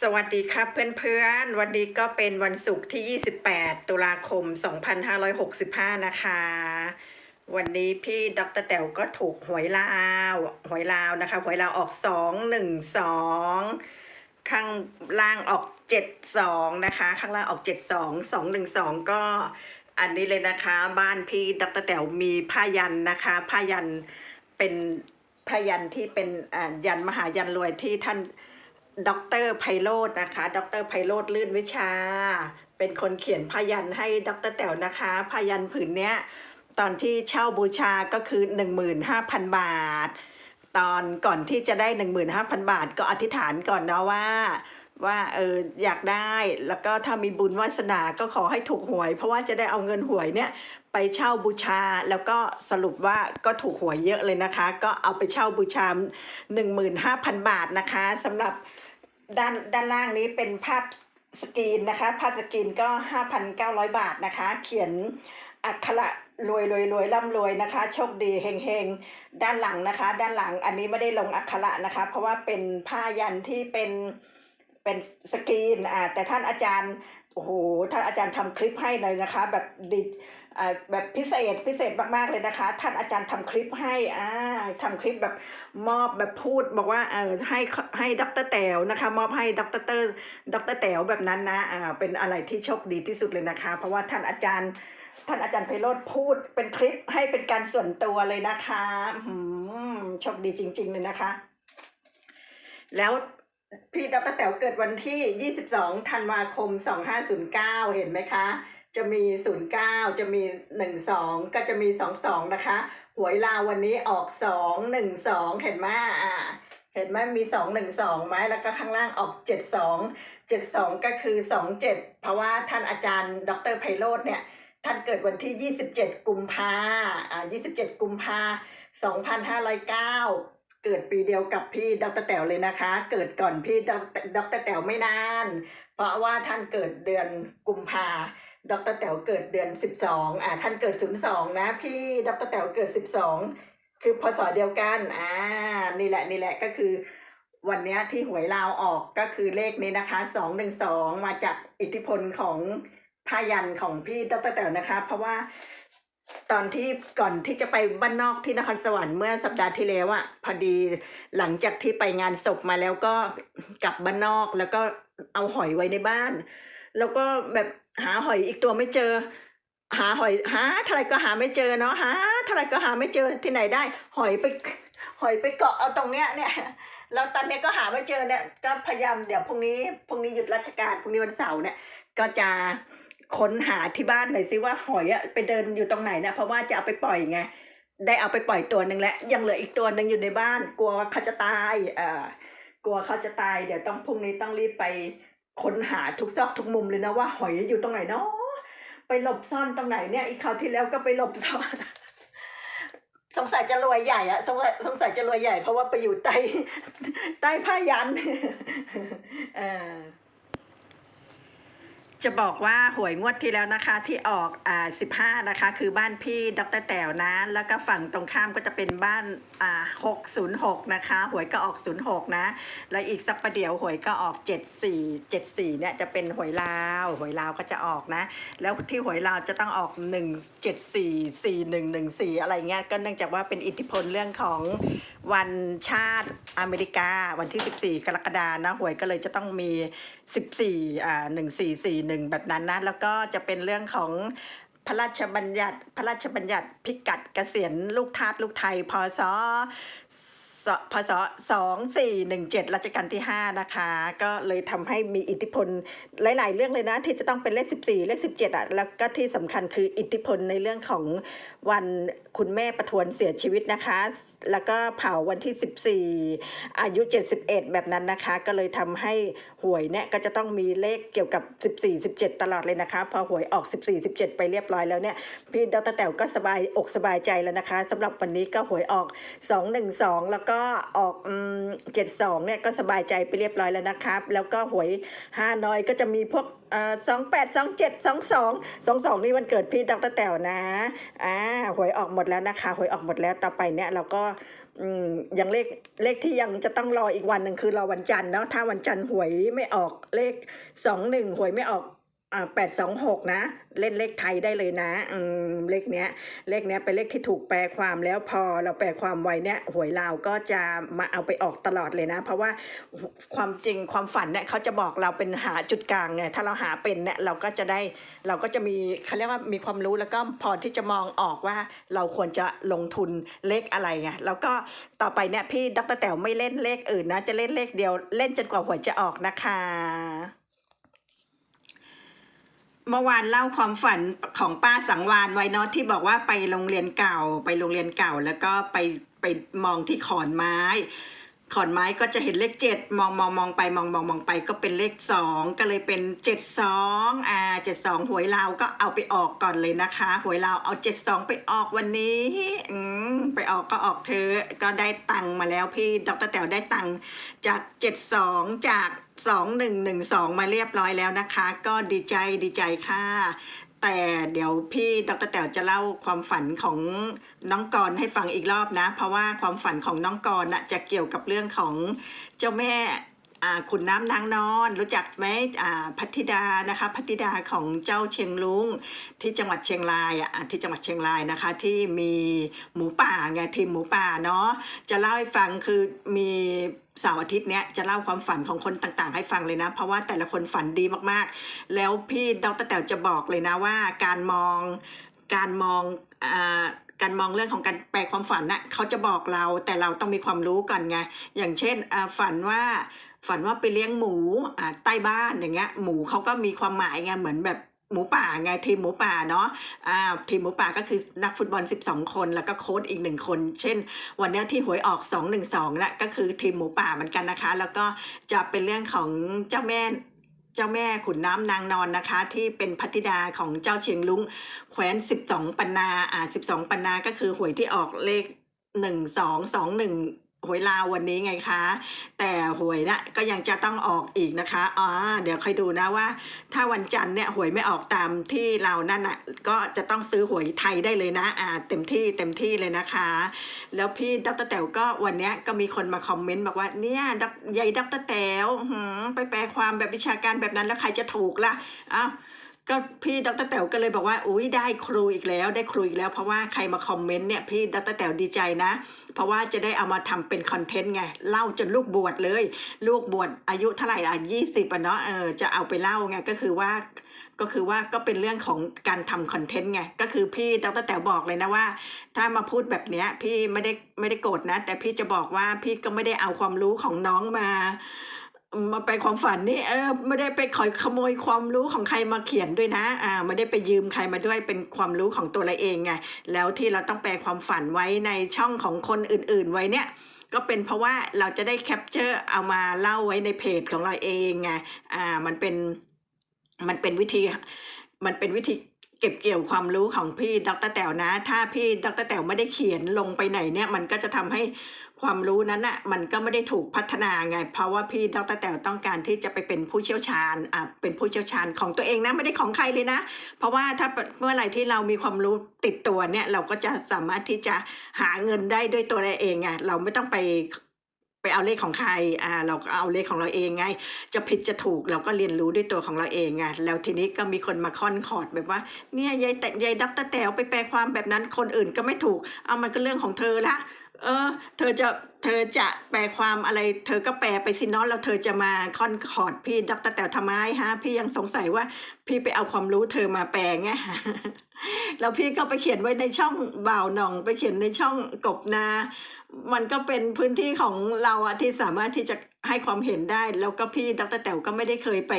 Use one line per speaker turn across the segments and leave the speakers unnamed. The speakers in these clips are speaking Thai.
สวัสดีครับเพื่อนๆ วันนี้ก็เป็นวันศุกร์ที่ 28 ตุลาคม 2565 นะคะ วันนี้พี่ดรแต๋วก็ถูกหวยลาวหวยลาวนะคะ หวยลาวออก 212 ข้างล่างออก 72 นะคะ ข้างล่างออก 72 212 ก็อันนี้เลยนะคะ บ้านพี่ดรแต๋วมีผ้ายันนะคะ ผ้ายันเป็นผ้ายันที่เป็นอ่ายันมหายันรวยที่ท่าน ดรไพโรจน์นะคะ ดรไพโรจน์ลื่นวิชา เป็นคนเขียนพยันให้ดรแต๋วนะคะพยันผืนเนี้ยตอนที่เช่าบูชาก็คือ 15,000 บาท ตอนก่อนที่จะได้ 15,000 บาท ก็อธิษฐานก่อนนะว่า ว่าเอออยากได้แล้วก็ถ้ามีบุญวาสนาก็ขอให้ถูกหวย เพราะว่าจะได้เอาเงินหวยเนี่ยไปเช่าบูชาแล้วก็สรุปว่าก็ถูกหวยเยอะเลยนะคะ ก็เอาไปเช่าบูชา 15,000 บาทนะคะสำหรับ ด้านด้านล่างนี้เป็นภาพสกรีนนะคะ ภาพสกรีนก็ 5,900 บาทนะคะ เขียนอักขระรวยรวยรวยร่ำรวยนะคะ โชคดีเฮงเฮงด้านหลังนะคะ ด้านหลังอันนี้ไม่ได้ลงอักขระนะคะ เพราะว่าเป็นผ้ายันที่เป็นเป็นสกรีนอ่าแต่ท่านอาจารย์โอ้โหท่านอาจารย์ทำคลิปให้เลยนะคะ แบบดิอ่า แบบพิเศษพิเศษมากๆเลยนะคะ ท่านอาจารย์ทำคลิปให้อ่าทำคลิปแบบมอบแบบพูดบอกว่าเออให้ให้ดรแต๋วนะคะ มอบให้ดรเตอร์ดรแต๋วแบบนั้นนะอ่าเป็นอะไรที่โชคดีที่สุดเลยนะคะ เพราะว่าท่านอาจารย์ท่านอาจารย์ไพโรธพูดเป็นคลิปให้เป็นการส่วนตัวเลยนะคะอืมโชคดีจริง ๆ เลยนะคะ แล้วพี่ดรแต๋วเกิดวันที่ 22 ธันวาคม 2509 เห็นไหมคะ จะมี 09 จะมี 12 ก็จะมี 22 นะคะ หวยลาววันนี้ออก 212 เห็นไหมอ่าเห็นไหมมี 212ไหมแล้วก็ข้างล่างออก 72 72 ก็คือ 27 เพราะว่าท่านอาจารย์ ดรไพโรธเนี่ย ท่านเกิดวันที่ 27 กุมภาอ่า27 กุมภา2509เกิดปีเดียวกับพี่ดรแต๋วเลยนะคะ เกิดก่อนพี่ดรดรแต๋วไม่นาน เพราะว่าท่านเกิดเดือนกุมภา ดรแต๋วเกิดเดือน 12อ่าท่านเกิด 02 นะ พี่ดรแต๋วเกิด 12 คือพศเดียวกันอ่านี่แหละนี่แหละก็คือ วันเนี้ยที่หวยลาวออกก็คือเลขนี้นะคะ 212 มาจากอิทธิพลของพายันของพี่ดรแต๋วนะคะ เพราะว่าตอนที่ก่อนที่จะไปบ้านนอกที่นครสวรรค์เมื่อสัปดาห์ที่แล้วอะพอดีหลังจากที่ไปงานศพมาแล้วก็กลับบ้านนอกแล้วก็เอาหอยไว้ในบ้าน แล้วก็แบบ หาหอยอีกตัวไม่เจอ หาหอยหาเท่าไรก็หาไม่เจอเนาะหาเท่าไรก็หาไม่เจอที่ไหนได้ หอยไปหอยไปเกาะเอาตรงเนี้ยเนี่ยแล้วตอนเนี้ยก็หาไม่เจอเนี่ยก็พยายามเดี๋ยวพรุ่งนี้พรุ่งนี้หยุดราชการพรุ่งนี้วันเสาร์เนี่ยก็จะค้นหาที่บ้านหน่อยซิว่าหอยอะไปเดินอยู่ตรงไหนเนะเพราะว่าจะเอาไปปล่อยไงได้เอาไปปล่อยตัวหนึ่งแล้วยังเหลืออีกตัวหนึ่งอยู่ในบ้าน กลัวเขาจะตายเอ่อกลัวเขาจะตายเดี๋ยวต้องพรุ่งนี้ต้องรีบไป ค้นหาทุกซอกทุกมุมเลยนะว่าหอยอยู่ตรงไหนเนาะไปหลบซ่อนตรงไหนเนี่ยอีกคราวที่แล้วก็ไปหลบซ่อน สงสัยจะรวยใหญ่อะสงสัยสงสัยจะรวยใหญ่เพราะว่าไปอยู่ใต้ใต้ผ้ายันเออ จะบอกว่าหวยงวดที่แล้วนะคะที่ออกอ่าสิบห้านะคะ คือบ้านพี่ดรแต๋วนะ แล้วก็ฝั่งตรงข้ามก็จะเป็นบ้านอ่าหกศูนย์หกนะคะหวยก็ออกศูนย์หกนะ แล้วอีกสักประเดี๋ยวหวยก็ออกเจ็ดสี่เจ็ดสี่เนี่ยจะเป็นหวยลาวหวยลาวก็จะออกนะ แล้วที่หวยลาวจะต้องออกหนึ่งเจ็ดสี่สี่หนึ่งหนึ่งสี่อะไรเงี้ยก็เนื่องจากว่าเป็นอิทธิพลเรื่องของ วันชาติอเมริกาวันที่ 14 กรกฎานะหวยก็เลยจะต้องมี 14อ่า1441 แบบนั้นนะ แล้วก็จะเป็นเรื่องของพระราชบัญญัติ พระราชบัญญัติพิกัดเกษียณลูกทาสลูกไทยพศ พศสองสี่หนึ่งเจ็ดรัชกาลที่ห้านะคะ ก็เลยทำให้มีอิทธิพลหลาย ๆ เรื่องเลยนะ ที่จะต้องเป็นเลขสิบสี่เลขสิบเจ็ดอะ แล้วก็ที่สำคัญคืออิทธิพลในเรื่องของวันคุณแม่ประทวนเสียชีวิตนะคะ แล้วก็เผาวันที่สิบสี่อายุเจ็ดสิบเอ็ดแบบนั้นนะคะ ก็เลยทำให้หวยเนี่ยก็จะต้องมีเลขเกี่ยวกับสิบสี่สิบเจ็ดตลอดเลยนะคะ พอหวยออกสิบสี่สิบเจ็ดไปเรียบร้อยแล้วเนี่ย พี่ดรแต๋วก็สบายอกสบายใจแล้วนะคะสำหรับวันนี้ก็หวยออก 212 แล้วก็ออกอืม72เนี่ยก็สบายใจไปเรียบร้อยแล้วนะครับ แล้วก็หวยห้าน้อยก็จะมีพวกสองแปดสองเจ็ดสอ่อ28 27 22 22นี่วันเกิดพี่ดรแต๋วนะอ่าหวยออกหมดแล้วนะคะหวยออกหมดแล้วต่อไปเนี่ยเราก็ย่างเลขเลขที่ยังจะต้องรออีกวันหนึ่งคือรอวันจันทร์เนาะถ้าวันจันทร์หวยไม่ออกเลขสองหนึ่งหวยไม่ออก แปดสองหกนะ เล่นเลขไทยได้เลยนะอืมเลขเนี้ย เลขเนี้ยเป็นเลขที่ถูกแปลความแล้วพอเราแปลความไว้เนี่ยหวยลาวก็จะมาเอาไปออกตลอดเลยนะ เพราะว่าความจริงความฝันเนี่ยเขาจะบอกเราเป็นหาจุดกลางไงถ้าเราหาเป็นเนี่ยเราก็จะได้เราก็จะมีเขาเรียกว่ามีความรู้แล้วก็พอที่จะมองออกว่าเราควรจะลงทุนเลขอะไรไงแล้วก็ต่อไปเนี่ยพี่ดรแต๋วไม่เล่นเลขอื่นนะ จะเล่นเลขเดียวเล่นจนกว่าหวยจะออกนะคะ เมื่อวานเล่าความฝันของป้าสังวานไว้เนาะที่บอกว่าไปโรงเรียนเก่า ไปโรงเรียนเก่า แล้วก็ไปไปมองที่ขอนไม้ ขอนไม้ก็จะเห็นเลขเจ็ดมองมองมองไปมองมองมองไปก็เป็นเลขสองก็เลยเป็นเจ็ดสองอ่าเจ็ดสองหวยลาวก็เอาไปออกก่อนเลยนะคะ หวยลาวเอาเจ็ดสองไปออกวันนี้อืมไปออกก็ออกเธอก็ได้ตังค์มาแล้วพี่ดรแต๋วได้ตังค์จากเจ็ดสองจากสองหนึ่งหนึ่งสองมาเรียบร้อยแล้วนะคะ ก็ดีใจดีใจค่ะ แต่เดี๋ยวพี่ดรแต๋วจะเล่าความฝันของน้องกรณ์ให้ฟังอีกรอบนะ เพราะว่าความฝันของน้องกรณ์น่ะจะเกี่ยวกับเรื่องของเจ้าแม่ขุนน้ำนางนอน รู้จักไหมพัทธิดานะคะพัทธิดาของเจ้าเชียงลุงที่จังหวัดเชียงรายอะที่จังหวัดเชียงรายนะคะ ที่มีหมูป่าไงทีมหมูป่าเนาะจะเล่าให้ฟังคือมี เสาร์อาทิตย์เนี้ยจะเล่าความฝันของคนต่างๆ ให้ฟังเลยนะ เพราะว่าแต่ละคนฝันดีมากๆ แล้วพี่ดรแต๋วจะบอกเลยนะว่าการมองการมองอ่าการมองเรื่องของการแปลความฝันน่ะเขาจะบอกเราแต่เราต้องมีความรู้ก่อนไงอย่างเช่นอ่าฝันว่าฝันว่าไปเลี้ยงหมูใต้บ้านอย่างเงี้ยหมูเขาก็มีความหมายไงเหมือนแบบ หมูป่าไงทีมหมูป่าเนาะอ่าทีมหมูป่าก็คือนักฟุตบอล 12 คน แล้วก็โค้ชอีกหนึ่งคน เช่น วันนี้ที่หวยออก 212ละก็คือทีมหมูป่าเหมือนกันนะคะ แล้วก็จะเป็นเรื่องของเจ้าแม่เจ้าแม่ขุนน้ำนางนอนนะคะ ที่เป็นพัทธิดาของเจ้าเชียงลุงแคว้น12 ปันนาอ่า 12 ปันนาก็คือหวยที่ออกเลข 1 2 2 1 หวยลาววันนี้ไงคะ แต่หวยนะก็ยังจะต้องออกอีกนะคะอ๋อเดี๋ยวค่อยดูนะว่า ถ้าวันจันทร์เนี่ยหวยไม่ออกตามที่เรานั่นอะก็จะต้องซื้อหวยไทยได้เลยนะอ่าเต็มที่เต็มที่เลยนะคะ แล้วพี่ดรแต๋วก็วันนี้ก็มีคนมาคอมเมนต์บอกว่าเนี่ยดรยายดรแต๋วไปแปลความแบบวิชาการแบบนั้นแล้วใครจะถูกล่ะอ้าว ก็พี่ดรแต๋วก็เลยบอกว่าอุ้ยได้ครูอีกแล้วได้ครูอีกแล้วเพราะว่าใครมาคอมเมนต์เนี่ยพี่ดรแต๋วดีใจนะ เพราะว่าจะได้เอามาทำเป็นคอนเทนต์ไงเล่าจนลูกบวชเลย ลูกบวชอายุเท่าไหร่อะยี่สิบอะเนาะเออจะเอาไปเล่าไงก็คือว่าก็คือว่าก็เป็นเรื่องของการทำคอนเทนต์ไงก็คือพี่ดรแต๋วบอกเลยนะว่า ถ้ามาพูดแบบเนี้ยพี่ไม่ได้ไม่ได้โกรธนะ แต่พี่จะบอกว่าพี่ก็ไม่ได้เอาความรู้ของน้องมา มาไปความฝันนี่เออไม่ได้ไปขอขโมยความรู้ของใครมาเขียนด้วยนะอ่าไม่ได้ไปยืมใครมาด้วยเป็นความรู้ของตัวเราเองไงแล้วที่เราต้องแปลความฝันไว้ในช่องของคนอื่น ๆ ไว้เนี่ยก็เป็นเพราะว่าเราจะได้แคปเจอร์เอามาเล่าไว้ในเพจของเราเองไงอ่ามันเป็นมันเป็นวิธีมันเป็นวิธีเก็บเกี่ยวความรู้ของพี่ดรแต๋วนะ ถ้าพี่ดรแต๋วไม่ได้เขียนลงไปไหนเนี่ยมันก็จะทำให้ ความรู้นั้นอะมันก็ไม่ได้ถูกพัฒนาไง เพราะว่าพี่ดรแต๋วต้องการที่จะไปเป็นผู้เชี่ยวชาญอะเป็นผู้เชี่ยวชาญของตัวเองนะไม่ได้ของใครเลยนะ เพราะว่าถ้าเมื่อไหร่ที่เรามีความรู้ติดตัวเนี่ยเราก็จะสามารถที่จะหาเงินได้ด้วยตัวเราเองไงเราไม่ต้องไปไปเอาเลขของใคร อ่า เราก็เอาเลขของเราเองไง จะผิดจะถูกเราก็เรียนรู้ด้วยตัวของเราเองไง แล้วทีนี้ก็มีคนมาค่อนคอร์ดแบบว่า เนี่ยยายแต่ยายดับตแต๋วไปแปลความแบบนั้น คนอื่นก็ไม่ถูก เอามันก็เรื่องของเธอละ เออ เธอจะเธอจะแปลความอะไร เธอก็แปลไปสิเนาะแล้วเธอจะมาค่อนคอร์ดพี่ดรแต๋วทำไมฮะ พี่ยังสงสัยว่าพี่ไปเอาความรู้เธอมาแปลไงแล้วพี่ก็ไปเขียนไว้ในช่องบ่าวหน่อง ไปเขียนในช่องกบนา มันก็เป็นพื้นที่ของเราอะที่สามารถที่จะให้ความเห็นได้ แล้วก็พี่ดรแต๋วก็ไม่ได้เคยไป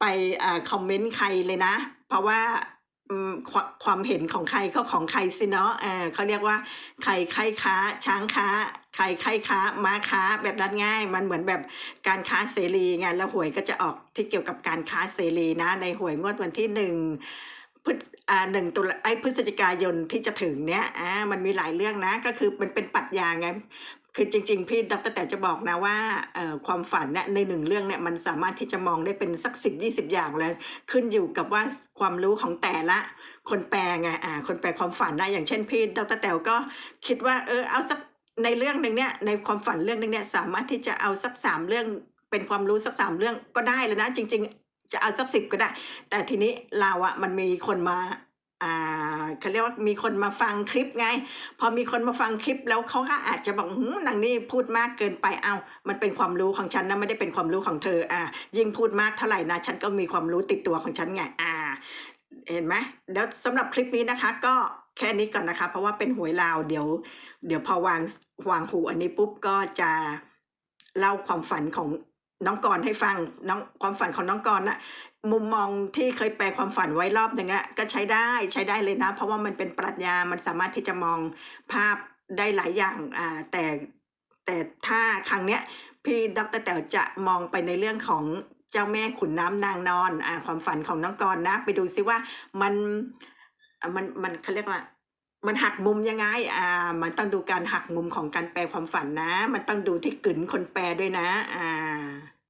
ไปอ่าคอมเมนต์ใครเลยนะ เพราะว่า ควความเห็นของใครก็ของใครสิเนาะเขาเรียกว่าใครใครค้า ช้างค้าใครใครค้าม้าค้าแบบนั้นง่าย มันเหมือนแบบการค้าเสรีไงแล้วหวยก็จะออกที่เกี่ยวกับการค้าเสรีนะ ในหวยงวดวันที่หนึ่ง หนึ่งตุลาไอ้พฤศจิกายนที่จะถึงเนี้ยอ่ามันมีหลายเรื่องนะ ก็คือมันเป็นปรัชญาไง คือจริง ๆ พี่ดรแต่จะบอกนะว่าเอ่อความฝันเนี่ยในหนึ่งเรื่องเนี่ยมันสามารถที่จะมองได้เป็นสักสิบยี่สิบอย่างเลยขึ้นอยู่กับว่าความรู้ของแต่ละคนแปลไงอ่าคนแปลความฝันนะอย่างเช่นพี่ดรแต๋วก็คิดว่าเออเอาสักในเรื่องหนึ่งเนี่ยในความฝันเรื่องหนึ่งเนี่ยสามารถที่จะเอาสักสามเรื่องเป็นความรู้สักสามเรื่องก็ได้เลยนะ จริง ๆ จะเอาสักสิบก็ได้ แต่ทีนี้เราอะมันมีคนมาอ่าเขาเรียกว่ามีคนมาฟังคลิปไง พอมีคนมาฟังคลิปแล้วเขาก็อาจจะบอกหืมนางนี่พูดมากเกินไปเอามันเป็นความรู้ของฉันนะไม่ได้เป็นความรู้ของเธออ่ายิ่งพูดมากเท่าไหร่นะฉันก็มีความรู้ติดตัวของฉันไงอ่าเห็นไหมแล้วสำหรับคลิปนี้นะคะ ก็แค่นี้ก่อนนะคะ เพราะว่าเป็นหวยลาวเดี๋ยว เดี๋ยวพอวางวางหูอันนี้ปุ๊บก็จะเล่าความฝันของ น้องกรณ์ให้ฟังน้องความฝันของน้องกรณ์น่ะมุมมองที่เคยแปลความฝันไว้รอบหนึ่งอะก็ใช้ได้ใช้ได้เลยนะ เพราะว่ามันเป็นปรัชญา มันสามารถที่จะมองภาพได้หลายอย่างอ่าแต่แต่ถ้าครั้งเนี้ยพี่ดรแต๋วจะมองไปในเรื่องของเจ้าแม่ขุนน้ำนางนอนอ่าความฝันของน้องกรณ์นะ ไปดูซิว่ามันอะมันมันเขาเรียกว่า มันหักมุมยังไง อ่า มันต้องดูการหักมุมของการแปลความฝันนะ มันต้องดูที่กลืนคนแปลด้วยนะ อ่า